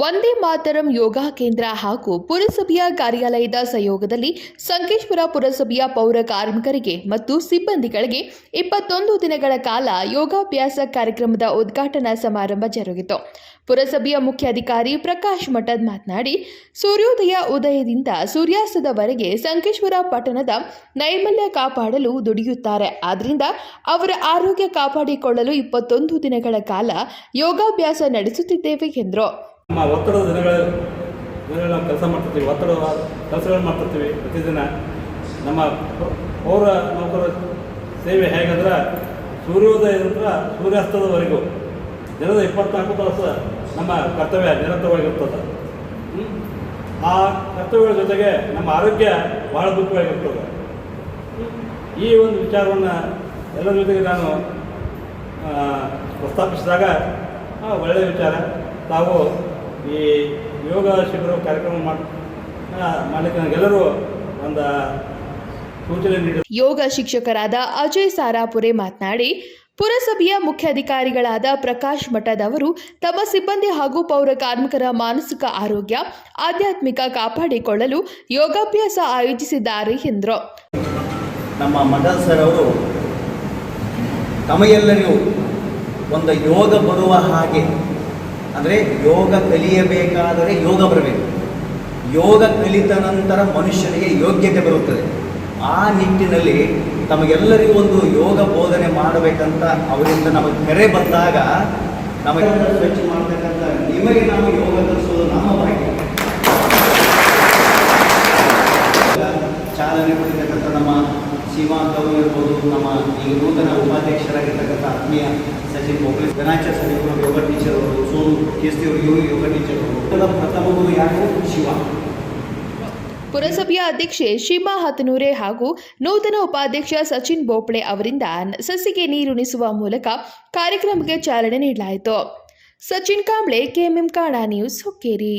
ವಂದೇ ಮಾತರಂ ಯೋಗ ಕೇಂದ್ರ ಹಾಗೂ ಪುರಸಭೆಯ ಕಾರ್ಯಾಲಯದ ಸಹಯೋಗದಲ್ಲಿ ಸಂಕೇಶ್ವರ ಪುರಸಭೆಯ ಪೌರ ಕಾರ್ಮಿಕರಿಗೆ ಮತ್ತು ಸಿಬ್ಬಂದಿಗಳಿಗೆ ಇಪ್ಪತ್ತೊಂದು ದಿನಗಳ ಕಾಲ ಯೋಗಾಭ್ಯಾಸ ಕಾರ್ಯಕ್ರಮದ ಉದ್ಘಾಟನಾ ಸಮಾರಂಭ ಜರುಗಿತು. ಪುರಸಭೆಯ ಮುಖ್ಯಾಧಿಕಾರಿ ಪ್ರಕಾಶ್ ಮಠದ್ ಮಾತನಾಡಿ, ಸೂರ್ಯೋದಯ ಉದಯದಿಂದ ಸೂರ್ಯಾಸ್ತದವರೆಗೆ ಸಂಕೇಶ್ವರ ಪಟ್ಟಣದ ನೈರ್ಮಲ್ಯ ಕಾಪಾಡಲು ದುಡಿಯುತ್ತಾರೆ. ಆದ್ದರಿಂದ ಅವರ ಆರೋಗ್ಯ ಕಾಪಾಡಿಕೊಳ್ಳಲು ಇಪ್ಪತ್ತೊಂದು ದಿನಗಳ ಕಾಲ ಯೋಗಾಭ್ಯಾಸ ನಡೆಸುತ್ತಿದ್ದೇವೆ ಎಂದರು. ನಮ್ಮ ಒತ್ತಡದ ದಿನಗಳ ದಿನಗಳಲ್ಲಿ ನಾವು ಕೆಲಸ ಮಾಡ್ತಿರ್ತೀವಿ. ಒತ್ತಡ ಕೆಲಸಗಳು ಮಾಡ್ತಿರ್ತೀವಿ ಪ್ರತಿದಿನ. ನಮ್ಮ ಪೌರ ನೌಕರ ಸೇವೆ ಹೇಗಂದ್ರೆ ಸೂರ್ಯೋದಯದಿಂದ ಸೂರ್ಯಾಸ್ತದವರೆಗೂ. ದಿನದ ಇಪ್ಪತ್ನಾಲ್ಕು ತಾಸು ನಮ್ಮ ಕರ್ತವ್ಯ ನಿರಂತರವಾಗಿರ್ತದೆ? ಆ ಕರ್ತವ್ಯಗಳ ಜೊತೆಗೆ ನಮ್ಮ ಆರೋಗ್ಯ ಬಹಳ ದುಃಖವಾಗಿರ್ತದೆ? ಈ ಒಂದು ವಿಚಾರವನ್ನು ಎಲ್ಲರ ಜೊತೆಗೆ ನಾನು ಪ್ರಸ್ತಾಪಿಸಿದಾಗ ಒಳ್ಳೆಯ ವಿಚಾರ. ತಾವು ಈ ಯೋಗ ಶಿಬಿರ ಕಾರ್ಯಕ್ರಮ ಮಾಡಿ ಮಾಡಲಿಕ್ಕೆ ನನಗೆಲ್ಲರೂ ಒಂದು ಸೂಚನೆ ನೀಡಿ ಯೋಗ ಶಿಕ್ಷಕರಾದ ಅಜಯ್ ಸಾರಾಪುರೆ ಮಾತನಾಡಿ ಪುರಸಭೆಯ ಮುಖ್ಯಾಧಿಕಾರಿಗಳಾದ ಪ್ರಕಾಶ್ ಮಠದ್ ಅವರು ತಮ್ಮ ಸಿಬ್ಬಂದಿ ಹಾಗೂ ಪೌರ ಕಾರ್ಮಿಕರ ಮಾನಸಿಕ ಆರೋಗ್ಯ ಆಧ್ಯಾತ್ಮಿಕ ಕಾಪಾಡಿಕೊಳ್ಳಲು ಯೋಗಾಭ್ಯಾಸ ಆಯೋಜಿಸಿದ್ದಾರೆ ಎಂದರು. ನಮ್ಮ ಮಠದ ಸರ್ ಅವರು ತಮಗೆಲ್ಲರಿಗೂ ಒಂದು ಯೋಗ ಬರುವ ಹಾಗೆ ಅಂದರೆ ಯೋಗ ಕಲಿಯಬೇಕಾದರೆ ಯೋಗ ಬರಬೇಕು. ಯೋಗ ಕಲಿತ ನಂತರ ಮನುಷ್ಯನಿಗೆ ಯೋಗ್ಯತೆ ಬರುತ್ತದೆ. ಆ ನಿಟ್ಟಿನಲ್ಲಿ ತಮಗೆಲ್ಲರಿಗೂ ಒಂದು ಯೋಗ ಬೋಧನೆ ಮಾಡಬೇಕಂತ ಅವರಿಂದ ನಮಗೆ ಕರೆ ಬಂದಾಗ ನಮಗೆ ಸ್ವಚ್ಛ ಮಾಡ್ತಕ್ಕಂಥ ನಿಮಗೆ ನಾವು ಯೋಗ ಕಲಿಸೋದು ನಮ್ಮ ಭಾಗ್ಯ ಚಾಲನೆ ಕೊಟ್ಟಿರ್ತಕ್ಕಂಥ ನಮ್ಮ ಶ್ರೀಮಾಂತ್ ಅವರು ಇರ್ಬೋದು ನಮ್ಮ ಈಗ ನೂತನ ಉಪಾಧ್ಯಕ್ಷರಾಗಿರ್ತಕ್ಕಂಥ ಆತ್ಮೀಯ ಸಚಿನ್ ಮೊಬೈಲ್ ಗಣಾಚಾರ್ಯ ಸಚಿವರು, ಯೋಗ ಟೀಚರ್ ಅವರು, ಸೋನು ಕೇಸ್ತಿ ಅವರು ಇವರು ಯೋಗ ಟೀಚರ್ ಅವರು ಪ್ರಥಮ ಗುರು ಯಾರು? ಶಿವ. ಪುರಸಭೆಯ ಅಧ್ಯಕ್ಷೆ ಶಿಮಾ ಹತನೂರೆ ಹಾಗೂ ನೂತನ ಉಪಾಧ್ಯಕ್ಷ ಸಚಿನ್ ಬೋಪ್ಳೆ ಅವರಿಂದ ಸಸಿಗೆ ನೀರುಣಿಸುವ ಮೂಲಕ ಕಾರ್ಯಕ್ರಮಕ್ಕೆ ಚಾಲನೆ ನೀಡಲಾಯಿತು. ಸಚಿನ್ ಕಾಂಬ್ಳೆ, ಕೆಎಂಎಂ ಕಾಡಾ ನ್ಯೂಸ್, ಹುಕ್ಕೇರಿ.